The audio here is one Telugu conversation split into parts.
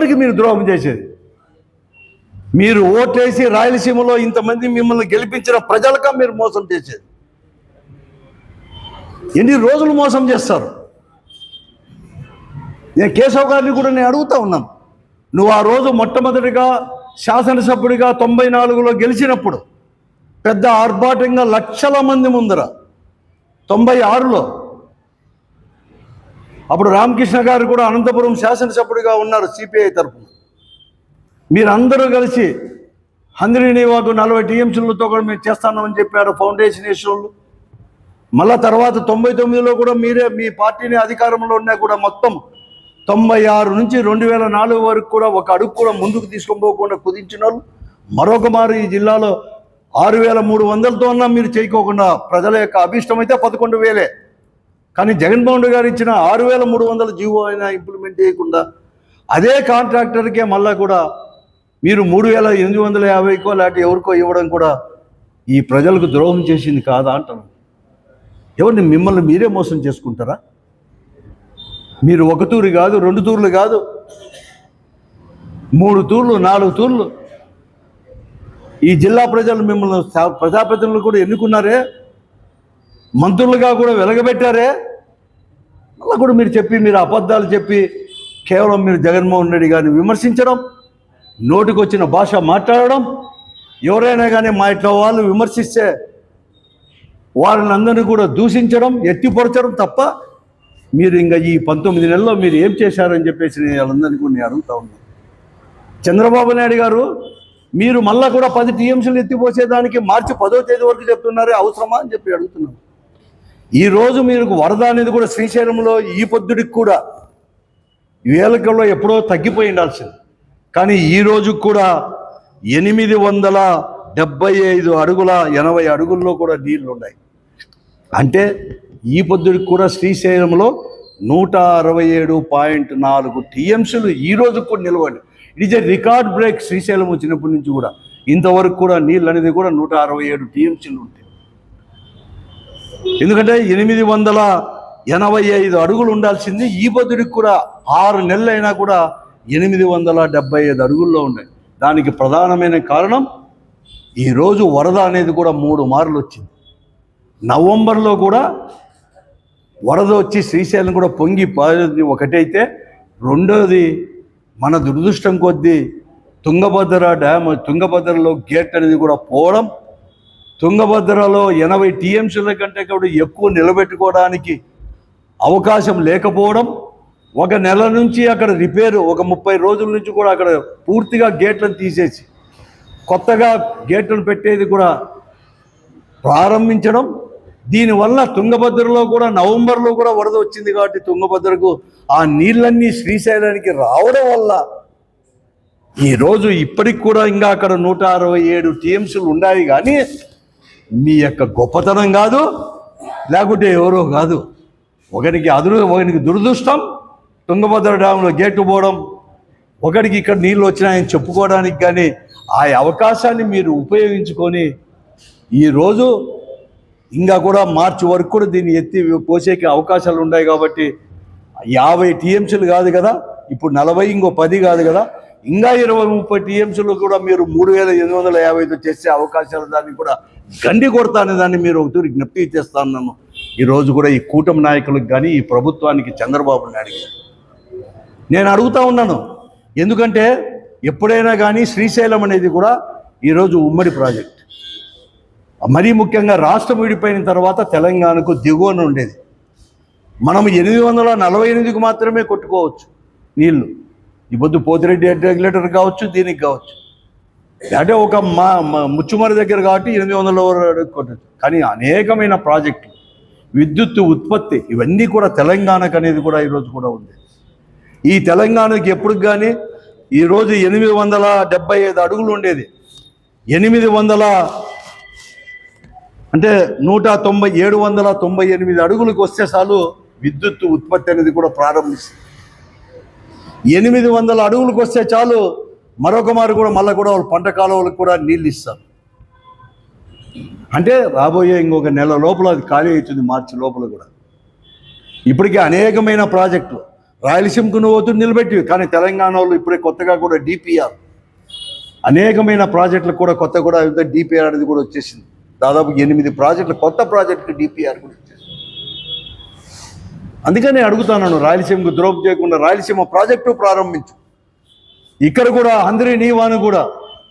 ఎవరికి మీరు ద్రోహం చేసేది. మీరు ఓటేసి రాయలసీమలో ఇంతమంది మిమ్మల్ని గెలిపించిన ప్రజలక మీరు మోసం చేసేది. ఎన్ని రోజులు మోసం చేస్తారు? నేను కేశవ్ గారిని కూడా నేను అడుగుతా ఉన్నాను. నువ్వు ఆ రోజు మొట్టమొదటిగా శాసనసభ్యుడిగా తొంభై నాలుగులో గెలిచినప్పుడు పెద్ద ఆర్భాటంగా లక్షల మంది ముందర తొంభై ఆరులో అప్పుడు రామకృష్ణ గారు కూడా అనంతపురం శాసనసభ్యుడిగా ఉన్నారు సిపిఐ తరఫున మీరందరూ కలిసి హంద్రిని వాకు నలభై టీఎంసీలతో కూడా మేము చేస్తామని చెప్పారు ఫౌండేషన్ ఇష్యూలు. మళ్ళా తర్వాత తొంభై తొమ్మిదిలో కూడా మీరే మీ పార్టీని అధికారంలో ఉన్నా కూడా మొత్తం తొంభై ఆరు నుంచి రెండు వేల నాలుగు వరకు కూడా ఒక అడుగు కూడా ముందుకు తీసుకొనిపోకుండా కుదించిన వాళ్ళు మరొక మారు ఈ జిల్లాలో ఆరు వేల మూడు వందలతో అన్నా మీరు చేయకోకుండా ప్రజల యొక్క అభిష్టం అయితే పదకొండు వేలే. కానీ జగన్మోహన్ రెడ్డి గారు ఇచ్చిన ఆరు వేల మూడు వందల జీవో అయినా ఇంప్లిమెంట్ చేయకుండా అదే కాంట్రాక్టర్కే మళ్ళా కూడా మీరు మూడు వేల ఎనిమిది వందల యాభైకో లేకపోతే ఎవరికో ఇవ్వడం కూడా ఈ ప్రజలకు ద్రోహం చేసింది కాదా అంటాను ఎవరిని మిమ్మల్ని మీరే మోసం చేసుకుంటారా? మీరు ఒక తూరు కాదు రెండు తూర్లు కాదు మూడు తూర్లు నాలుగు తూర్లు. ఈ జిల్లా ప్రజలు మిమ్మల్ని ప్రజాప్రతినిధులు కూడా ఎన్నుకున్నారే? మంత్రులుగా కూడా వెలగబెట్టారే? అలా కూడా మీరు చెప్పి మీరు అబద్ధాలు చెప్పి కేవలం మీరు జగన్మోహన్ రెడ్డి గారిని విమర్శించడం నోటికొచ్చిన భాష మాట్లాడడం ఎవరైనా కానీ మా ఇట్లా వాళ్ళు విమర్శిస్తే వాళ్ళని అందరినీ కూడా దూషించడం ఎత్తిపరచడం తప్ప మీరు ఇంకా ఈ పంతొమ్మిది నెలల్లో మీరు ఏం చేశారని చెప్పేసి నేను వాళ్ళందరినీ కూడా నేను అడుగుతా ఉన్నాను చంద్రబాబు నాయుడు గారు మీరు మళ్ళా కూడా పది టీఎంసీలు ఎత్తిపోసేదానికి మార్చి పదో తేదీ వరకు చెప్తున్నారే అవసరమా అని చెప్పి అడుగుతున్నాను. ఈ రోజు మీరు వరద అనేది కూడా శ్రీశైలంలో ఈ పొద్దుడికి కూడా వేలకల్లో ఎప్పుడో తగ్గిపోయి ఉండాల్సింది. కానీ ఈ కూడా ఎనిమిది వందల డెబ్బై ఐదు అడుగుల ఎనభై అడుగుల్లో కూడా నీళ్ళు ఉన్నాయి అంటే ఈ పొద్దుడికి కూడా శ్రీశైలంలో నూట అరవై ఏడు పాయింట్ నాలుగు టీఎంసీలు ఈ రోజు కూడా నిలవండి. It is a record break Srisailam వచ్చినప్పటి నుంచి కూడా. ఇంతవరకు కూడా నీళ్ళు అనేది కూడా నూట అరవై ఏడు టీఎంసీలు ఉంటాయి ఎందుకంటే ఎనిమిది వందల ఎనభై ఐదు అడుగులు ఉండాల్సింది ఈ బదుడికి కూడా ఆరు నెలలైనా కూడా ఎనిమిది వందల డెబ్బై ఐదు అడుగుల్లో ఉన్నాయి. దానికి ప్రధానమైన కారణం ఈరోజు వరద అనేది కూడా మూడు మార్లు వచ్చింది. నవంబర్లో కూడా వరద వచ్చి శ్రీశైలం కూడా పొంగి పారింది ఒకటైతే రెండోది మన దురదృష్టం కొద్దీ తుంగభద్ర డ్యామ్ తుంగభద్రలో గేట్ అనేది కూడా పోవడం తుంగభద్రలో ఎనభై టీఎంసీల కంటే కూడా ఎక్కువ నిలబెట్టుకోవడానికి అవకాశం లేకపోవడం ఒక నెల నుంచి అక్కడ రిపేర్ ఒక ముప్పై రోజుల నుంచి కూడా అక్కడ పూర్తిగా గేట్లను తీసేసి కొత్తగా గేట్లను పెట్టేది కూడా ప్రారంభించడం. దీనివల్ల తుంగభద్రలో కూడా నవంబర్లో కూడా వరద వచ్చింది కాబట్టి తుంగభద్రకు ఆ నీళ్ళన్నీ శ్రీశైలానికి రావడం వల్ల ఈరోజు ఇప్పటికి కూడా ఇంకా అక్కడ నూట అరవై ఏడు టీఎంసీలు ఉన్నాయి. కానీ మీ యొక్క గొప్పతనం కాదు లేకుంటే ఎవరో కాదు. ఒకరికి అదురు ఒకరికి దురదృష్టం తుంగభద్ర డ్యాంలో గేటు పోవడం ఒకడికి ఇక్కడ నీళ్ళు వచ్చినాయని చెప్పుకోవడానికి కానీ ఆ అవకాశాన్ని మీరు ఉపయోగించుకొని ఈరోజు ఇంకా కూడా మార్చి వరకు కూడా దీన్ని ఎత్తి పోసేకి అవకాశాలు ఉన్నాయి కాబట్టి యాభై టీఎంసీలు కాదు కదా ఇప్పుడు నలభై ఇంకో పది కాదు కదా ఇంకా ఇరవై ముప్పై టీఎంసీలు కూడా మీరు మూడు వేల ఎనిమిది వందల యాభైతో చేసే అవకాశాలు దాన్ని కూడా గండి కొడతా అనే దాన్ని మీరు ఒకటి జ్ఞప్తి చేస్తాను ఈరోజు కూడా ఈ కూటమి నాయకులకు కానీ ఈ ప్రభుత్వానికి చంద్రబాబు నాయుడు నేను అడుగుతా ఉన్నాను. ఎందుకంటే ఎప్పుడైనా కానీ శ్రీశైలం అనేది కూడా ఈరోజు ఉమ్మడి ప్రాజెక్ట్. మరీ ముఖ్యంగా రాష్ట్రం విడిపోయిన తర్వాత తెలంగాణకు దిగువన ఉండేది. మనం ఎనిమిది వందల నలభై ఎనిమిదికి మాత్రమే కొట్టుకోవచ్చు నీళ్ళు. ఈ పొద్దు పోతిరెడ్డి రెగ్యులేటర్ కావచ్చు దీనికి కావచ్చు. అంటే ఒక మా ముచ్చుమరి దగ్గర కాబట్టి ఎనిమిది వందల వరకు కానీ అనేకమైన ప్రాజెక్టులు విద్యుత్ ఉత్పత్తి ఇవన్నీ కూడా తెలంగాణకు అనేది కూడా ఈరోజు కూడా ఉంది. ఈ తెలంగాణకి ఎప్పుడు కానీ ఈరోజు ఎనిమిది వందల డెబ్బై ఐదు అడుగులు ఉండేది. ఎనిమిది వందల అంటే నూట తొంభై ఏడు వందల తొంభై ఎనిమిది అడుగులకు వస్తే చాలు విద్యుత్ ఉత్పత్తి అనేది కూడా ప్రారంభిస్తుంది ఎనిమిది వందల అడుగులకు వస్తే చాలు మరొక మారు కూడా మళ్ళీ కూడా వాళ్ళు పంట కాలువలకు కూడా నీళ్ళు ఇస్తారు. అంటే రాబోయే ఇంకొక నెల లోపల అది ఖాళీ అవుతుంది మార్చి లోపల కూడా. ఇప్పటికే అనేకమైన ప్రాజెక్టులు. రాయలసీమకు నువ్వు ఒత్తిడి నిలబెట్టి కానీ తెలంగాణ వాళ్ళు ఇప్పుడే కొత్తగా కూడా డిపిఆర్ అనేకమైన ప్రాజెక్టులు కూడా కొత్త కూడా డిపిఆర్ అనేది కూడా వచ్చేసింది. దాదాపు ఎనిమిది ప్రాజెక్టులు కొత్త ప్రాజెక్టు డిపిఆర్ కూడా వచ్చేసింది. అందుకనే అడుగుతాను రాయలసీమకు ద్రోహం చేయకుండా రాయలసీమ ప్రాజెక్టు ప్రారంభించు. ఇక్కడ కూడా అందరి నీవాను కూడా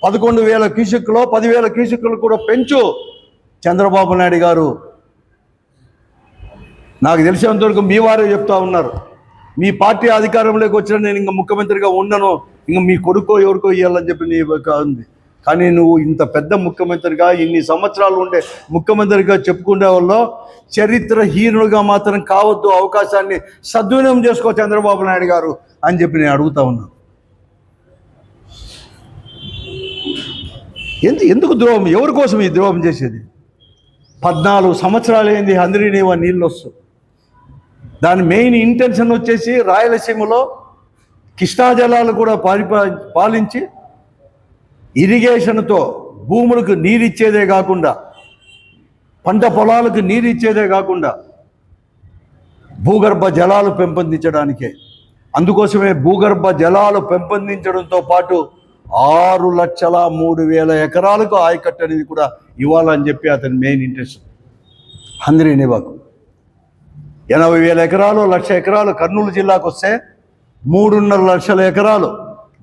పదకొండు వేల క్యూసెక్లో పదివేల క్యూసెక్లు కూడా పెంచు చంద్రబాబు నాయుడు గారు. నాకు తెలిసినంతవరకు మీ వారే చెప్తా ఉన్నారు. మీ పార్టీ అధికారంలోకి వచ్చిన నేను ఇంకా ముఖ్యమంత్రిగా ఉండను. ఇంకా మీ కొడుకో ఎవరికో ఇవ్వాలని చెప్పి నీ ఉంది. కానీ నువ్వు ఇంత పెద్ద ముఖ్యమంత్రిగా ఇన్ని సంవత్సరాలు ఉండే ముఖ్యమంత్రిగా చెప్పుకునే వాళ్ళు చరిత్రహీనుడుగా మాత్రం కావద్దు అవకాశాన్ని సద్వినియోగం చేసుకో చంద్రబాబు నాయుడు గారు అని చెప్పి నేను అడుగుతా ఉన్నాను ఎందు ఎందుకు ద్రోహం? ఎవరి కోసం ఈ ద్రోహం చేసేది? పద్నాలుగు సంవత్సరాలు ఏంది అందరినీవా నీళ్ళు వస్తూ దాని మెయిన్ ఇంటెన్షన్ వచ్చేసి రాయలసీమలో కృష్ణా జలాలు కూడా పాలిపా పాలించి ఇరిగేషన్తో భూములకు నీరిచ్చేదే కాకుండా పంట పొలాలకు నీరిచ్చేదే కాకుండా భూగర్భ జలాలు పెంపొందించడానికే. అందుకోసమే భూగర్భ జలాలు పెంపొందించడంతో పాటు ఆరు లక్షల మూడు వేల ఎకరాలకు ఆయకట్టు అనేది కూడా ఇవ్వాలని చెప్పి అతని మెయిన్ ఇంట్రెస్ట్ అందరి నివాకు. ఎనభై వేల ఎకరాలు లక్ష ఎకరాలు కర్నూలు జిల్లాకు వస్తే మూడున్నర లక్షల ఎకరాలు.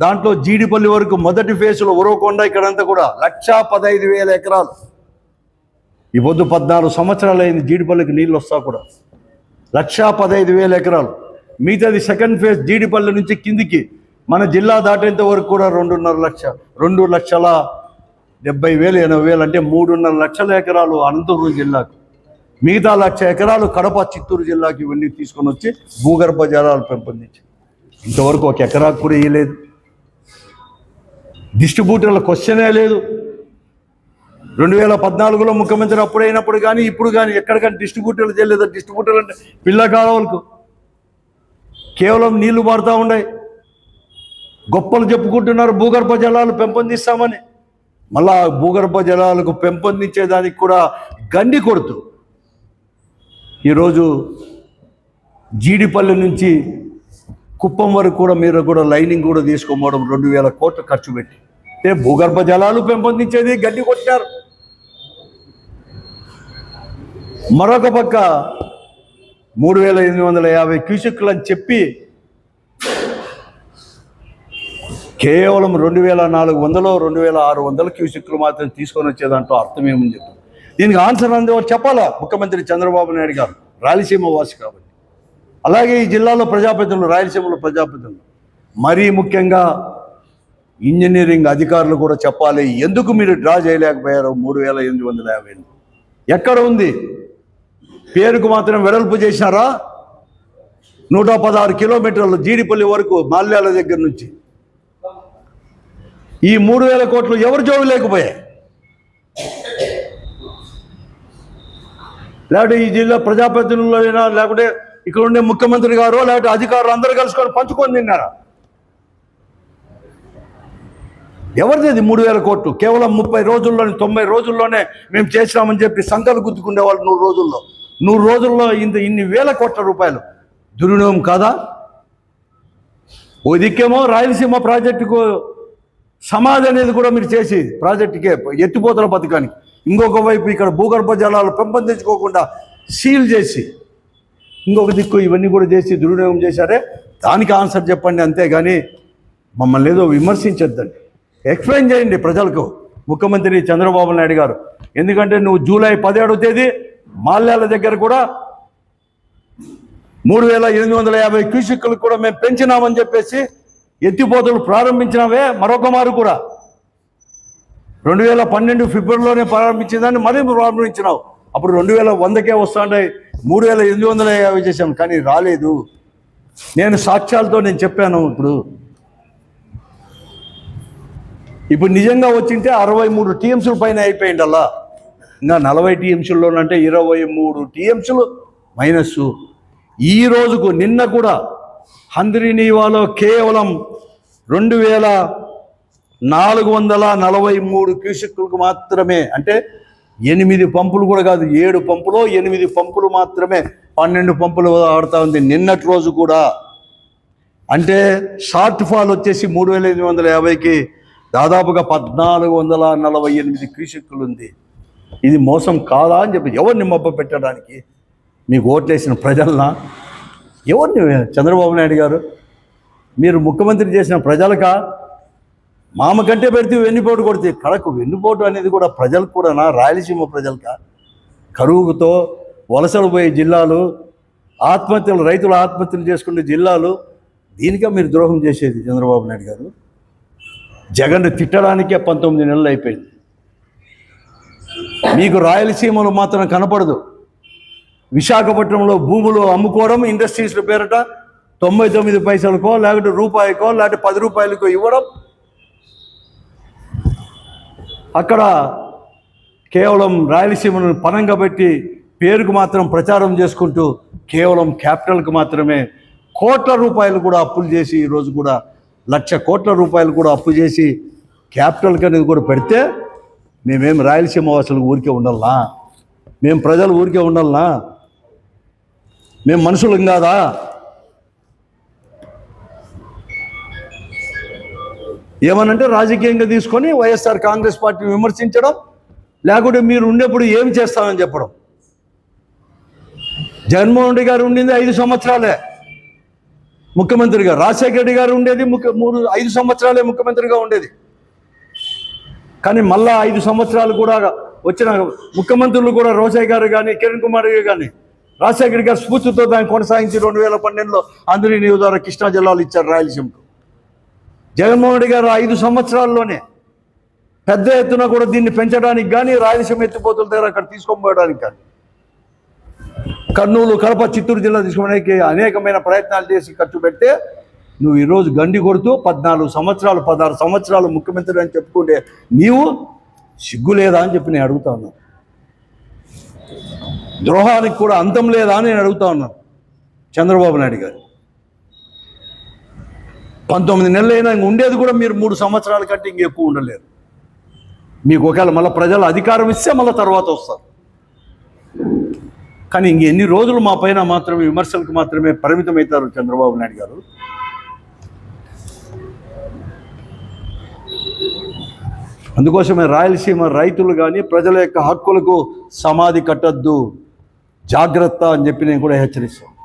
దాంట్లో జీడిపల్లి వరకు మొదటి ఫేజ్లో ఉరవకొండ ఇక్కడంతా కూడా లక్షా పదహైదు వేల ఎకరాలు. ఈ పొద్దు పద్నాలుగు సంవత్సరాలు అయింది జీడిపల్లికి నీళ్ళు వస్తా కూడా. లక్షా పదహైదు వేల ఎకరాలు. మిగతాది సెకండ్ ఫేజ్ జీడిపల్లి నుంచి కిందికి మన జిల్లా దాటేంత వరకు కూడా రెండున్నర లక్ష రెండు లక్షల డెబ్బై వేలు ఎనభై వేలు అంటే మూడున్నర లక్షల ఎకరాలు అనంతపురం జిల్లాకు. మిగతా లక్ష ఎకరాలు కడప చిత్తూరు జిల్లాకి ఇవన్నీ తీసుకొని వచ్చి భూగర్భ జలాలు పెంపొందించి ఇంతవరకు ఒక ఎకరాకు కూడా ఇవ్వలేదు డిస్ట్రిబ్యూటర్ల క్వశ్చనే లేదు. రెండు వేల పద్నాలుగులో ముఖ్యమంత్రి అప్పుడైనప్పుడు కానీ ఇప్పుడు కానీ ఎక్కడికైనా డిస్ట్రిబ్యూటర్లు చేయలేదు? డిస్ట్రిబ్యూటర్లు అంటే పిల్ల కాలువలకు. కేవలం నీళ్ళు పారుతూ ఉన్నాయి. గొప్పలు చెప్పుకుంటున్నారు భూగర్భ జలాలు పెంపొందిస్తామని. మళ్ళా భూగర్భ జలాలకు పెంపొందించేదానికి కూడా గండి కొడుతూ. ఈరోజు జీడిపల్లి నుంచి కుప్పం వరకు కూడా మీరు కూడా లైనింగ్ కూడా తీసుకోవడం రెండు వేల కోట్లు ఖర్చు పెట్టి. అంటే భూగర్భ జలాలు పెంపొందించేది గడ్డి కొట్టారు మరొక పక్క మూడు వేల ఎనిమిది వందల యాభై క్యూసెక్లు అని చెప్పి కేవలం రెండు వేల నాలుగు వందలు రెండు వేల ఆరు వందల క్యూసెక్లు మాత్రం తీసుకొని వచ్చేదంటూ అర్థం ఏమని చెప్పి. దీనికి ఆన్సర్ అందేవారు చెప్పాలా? ముఖ్యమంత్రి చంద్రబాబు నాయుడు గారు రాయలసీమ వాసి కాబట్టి. అలాగే ఈ జిల్లాలో ప్రజాప్రతినిధులు రాయలసీమలో ప్రజాప్రతినిధులు. మరీ ముఖ్యంగా ఇంజనీరింగ్ అధికారులు కూడా చెప్పాలి ఎందుకు మీరు డ్రా చేయలేకపోయారు మూడు వేల ఎనిమిది వందల యాభై ఎక్కడ ఉంది? పేరుకు మాత్రం వెడల్పు చేసినారా? నూట పదహారు కిలోమీటర్లు జీడిపల్లి వరకు మాల్యాల దగ్గర నుంచి. ఈ మూడు వేల కోట్లు ఎవరు జోడు లేకపోయాయి? లేకపోతే ఈ జిల్లా ప్రజాప్రతినిధులు అయినా లేకుంటే ఇక్కడ ఉండే ముఖ్యమంత్రి గారు లేకపోతే అధికారులు అందరూ కలుసుకొని పంచుకొని తిన్నారా? ఎవరిది ఇది మూడు వేల కోట్లు? కేవలం ముప్పై రోజుల్లోనే తొంభై రోజుల్లోనే మేము చేసినామని చెప్పి సంకలు గుద్దుకునే వాళ్ళు నూరు రోజుల్లో. నూరు రోజుల్లో ఇంత ఇన్ని వేల కోట్ల రూపాయలు. దుర్వినియోగం కాదా? ఓ దిక్కేమో రాయలసీమ ప్రాజెక్టుకు సమాధి అనేది కూడా మీరు చేసి ప్రాజెక్టుకే ఎత్తిపోతల పథకానికి. ఇంకొక వైపు ఇక్కడ భూగర్భ జలాలు పెంపొందించుకోకుండా సీల్ చేసి ఇంకొక దిక్కు ఇవన్నీ కూడా చేసి దుర్వినియోగం చేశారే? దానికి ఆన్సర్ చెప్పండి అంతేగాని మమ్మల్ని ఏదో విమర్శించొద్దండి. ఎక్స్ప్లెయిన్ చేయండి ప్రజలకు. ముఖ్యమంత్రి చంద్రబాబు నాయుడు గారు ఎందుకంటే నువ్వు జూలై పదిహేడవ తేదీ మాల్యాల దగ్గర కూడా మూడు వేల ఎనిమిది వందల యాభై క్యూసిక్లు కూడా మేము పెంచినామని చెప్పేసి ఎత్తిపోతలు ప్రారంభించినవే మరొక మారు కూడా. రెండు వేల పన్నెండు ఫిబ్రవరిలోనే ప్రారంభించిందని మరీ ప్రారంభించినావు అప్పుడు రెండు వేల వందకే వస్తాండే మూడు వేల ఎనిమిది వందల యాభై చేశాం కానీ రాలేదు. నేను సాక్ష్యాలతో నేను చెప్పాను ఇప్పుడు. ఇప్పుడు నిజంగా వచ్చింటే అరవై మూడు టీఎంసీల పైన అయిపోయింది అలా ఇంకా నలభై టీఎంసీల్లోనంటే ఇరవై మూడు టీఎంసీలు మైనస్ ఈ రోజుకు నిన్న కూడా హంద్రినీవాలో కేవలం రెండు వేల నాలుగు వందల నలభై మూడు క్యూసెక్లకు మాత్రమే అంటే ఎనిమిది పంపులు కూడా కాదు ఏడు పంపులో ఎనిమిది పంపులు మాత్రమే పన్నెండు పంపులు ఆడుతూ ఉంది. నిన్నటి రోజు కూడా. అంటే షార్ట్ ఫాల్ వచ్చేసి మూడు వేల ఎనిమిది వందల యాభైకి దాదాపుగా పద్నాలుగు వందల నలభై ఎనిమిది క్యూసెక్కులు ఉంది. ఇది మోసం కాదా అని చెప్పి ఎవరిని మబ్బ పెట్టడానికి? మీకు ఓట్లేసిన ప్రజలనా? ఎవరిని చంద్రబాబు నాయుడు గారు? మీరు ముఖ్యమంత్రి చేసిన ప్రజలకా? మామ కంటే పెడితే వెన్నుపోటు కొడితే కడకు. వెన్నుపోటు అనేది కూడా ప్రజలకు కూడానా రాయలసీమ ప్రజలకా? కరువుతో వలసలు పోయే జిల్లాలు ఆత్మహత్యలు రైతులు ఆత్మహత్యలు చేసుకునే జిల్లాలు దీనికే మీరు ద్రోహం చేసేది చంద్రబాబు నాయుడు గారు. జగన్ తిట్టడానికే పంతొమ్మిది నెలలు అయిపోయింది. మీకు రాయలసీమలో మాత్రం కనపడదు. విశాఖపట్నంలో భూములు అమ్ముకోవడం ఇండస్ట్రీస్ల పేరట తొంభై తొమ్మిది పైసలకో లేకపోతే రూపాయికో లేకపోతే పది రూపాయలకో ఇవ్వడం. అక్కడ కేవలం రాయలసీమను పనంగా పెట్టి పేరుకు మాత్రం ప్రచారం చేసుకుంటూ కేవలం క్యాపిటల్కి మాత్రమే కోట్ల రూపాయలు కూడా అప్పులు చేసి ఈరోజు కూడా లక్ష కోట్ల రూపాయలు కూడా అప్పు చేసి క్యాపిటల్కి అనేది కూడా పెడితే మేమేం రాయలసీమ వాసులు ఊరికే ఉండాలనా? మేము ప్రజలు ఊరికే ఉండాలనా? మేము మనుషులం కాదా? ఏమనంటే రాజకీయంగా తీసుకొని వైఎస్ఆర్ కాంగ్రెస్ పార్టీని విమర్శించడం లేకుంటే మీరు ఉండేప్పుడు ఏమి చేస్తామని చెప్పడం. జగన్మోహన్ రెడ్డి గారు ఉండింది ఐదు సంవత్సరాలే. ముఖ్యమంత్రిగా రాజశేఖర రెడ్డి గారు ఉండేది ముఖ్య మూడు ఐదు సంవత్సరాలే ముఖ్యమంత్రిగా ఉండేది. కానీ మళ్ళా ఐదు సంవత్సరాలు కూడా వచ్చిన ముఖ్యమంత్రులు కూడా రోషయ్య గారు కానీ కిరణ్ కుమార్ గారు కానీ రాజశేఖర్ గారి స్ఫూర్తితో దాన్ని కొనసాగించి రెండు వేల పన్నెండులో అందరి నియోజక కృష్ణా జిల్లాలు ఇచ్చారు రాయలసీమకు జగన్మోహన్ రెడ్డి గారు ఐదు సంవత్సరాల్లోనే పెద్ద ఎత్తున కూడా దీన్ని పెంచడానికి కానీ రాయలసీమ ఎత్తిపోతుల దగ్గర అక్కడ తీసుకొని పోవడానికి కానీ కర్నూలు కడప చిత్తూరు జిల్లా తీసుకోవడానికి అనేకమైన ప్రయత్నాలు చేసి ఖర్చు పెడితే నువ్వు ఈరోజు గండి కొడుతూ పద్నాలుగు సంవత్సరాలు పదహారు సంవత్సరాలు ముఖ్యమంత్రి అని చెప్పుకుంటే నీవు సిగ్గు లేదా అని చెప్పి నేను అడుగుతా ఉన్నాను ద్రోహానికి కూడా అంతం లేదా అని నేను అడుగుతా ఉన్నాను చంద్రబాబు నాయుడు గారు. పంతొమ్మిది నెలలు అయినా ఇంక ఉండేది కూడా మీరు మూడు సంవత్సరాల కంటే ఇంక ఎక్కువ ఉండలేరు మీకు ఒకవేళ మళ్ళీ ప్రజలు అధికారం ఇస్తే మళ్ళీ తర్వాత వస్తారు. కానీ ఇంక ఎన్ని రోజులు మా పైన మాత్రమే విమర్శలకు మాత్రమే పరిమితమవుతారు చంద్రబాబు నాయుడు గారు? అందుకోసమే రాయలసీమ రైతులు కానీ ప్రజల యొక్క హక్కులకు సమాధి కట్టద్దు. జాగ్రత్త అని చెప్పి నేను కూడా హెచ్చరిస్తాను.